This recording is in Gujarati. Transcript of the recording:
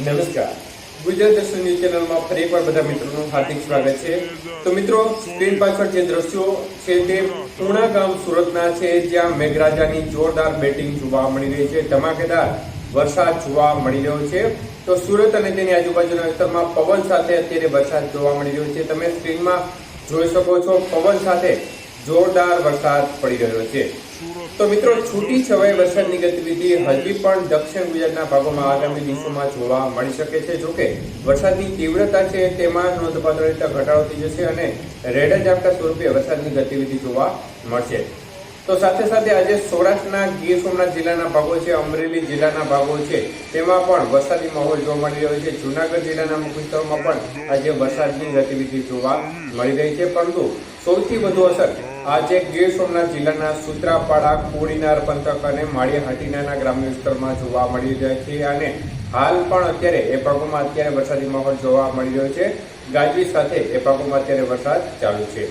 નમસ્કાર. ગુજરાત દર્શન ન્યૂઝ ચેનલમાં ફરી એકવાર બધા મિત્રોનું હાર્દિક સ્વાગત છે. તો મિત્રો, સ્ક્રીન પાછળ જે દ્રશ્યો છે તે પૂર્ણા ગામ સુરતના છે, જ્યાં મેઘરાજાની જોરદાર બેટિંગ જોવા મળી રહી છે, ધમાકેદાર વરસાદ જોવા મળી રહ્યો છે. તો સુરત અને તેની આજુબાજુના વિસ્તારમાં પવન સાથે અત્યારે વરસાદ જોવા મળી રહ્યો છે. તમે સ્ક્રીનમાં જોઈ શકો છો, પવન સાથે જોરદાર વરસાદ પડી રહ્યો છે. તો મિત્રો, છૂટી છવાઈ વરસાદની ગતિવિધિ હજી પણ દક્ષિણ ગુજરાતના ભાગોમાં આગામી દિવસોમાં જોવા મળી શકે છે. જોકે વરસાદની તીવ્રતા છે તેમાં નોંધપાત્ર રીતે ઘટાડો થઈ જશે અને રેડ ઝાપટા સ્વરૂપે વરસાદની ગતિવિધિ જોવા મળશે. તો સાથે સાથે આજે સૌરાષ્ટ્રના ગીર સોમનાથ જિલ્લાના ભાગો છે, અમરેલી જિલ્લાના ભાગો છે, તેમાં પણ વરસાદી માહોલ જોવા મળી રહ્યો છે. જુનાગઢ જિલ્લાના વિસ્તારોમાં પણ આજે વરસાદની ગતિવિધિ જોવા મળી રહી છે. પરંતુ સૌથી વધુ અસર આજે ગીર સોમનાથ જિલ્લાના સુત્રાપાડા, કોડીનાર પંથક અને માળિયા હાટીનાના ગ્રામ્ય વિસ્તારમાં જોવા મળી રહ્યા છે અને હાલ પણ અત્યારે એ ભાગોમાં અત્યારે વરસાદી માહોલ જોવા મળી રહ્યો છે. ગાજવી સાથે એ ભાગોમાં અત્યારે વરસાદ ચાલુ છે.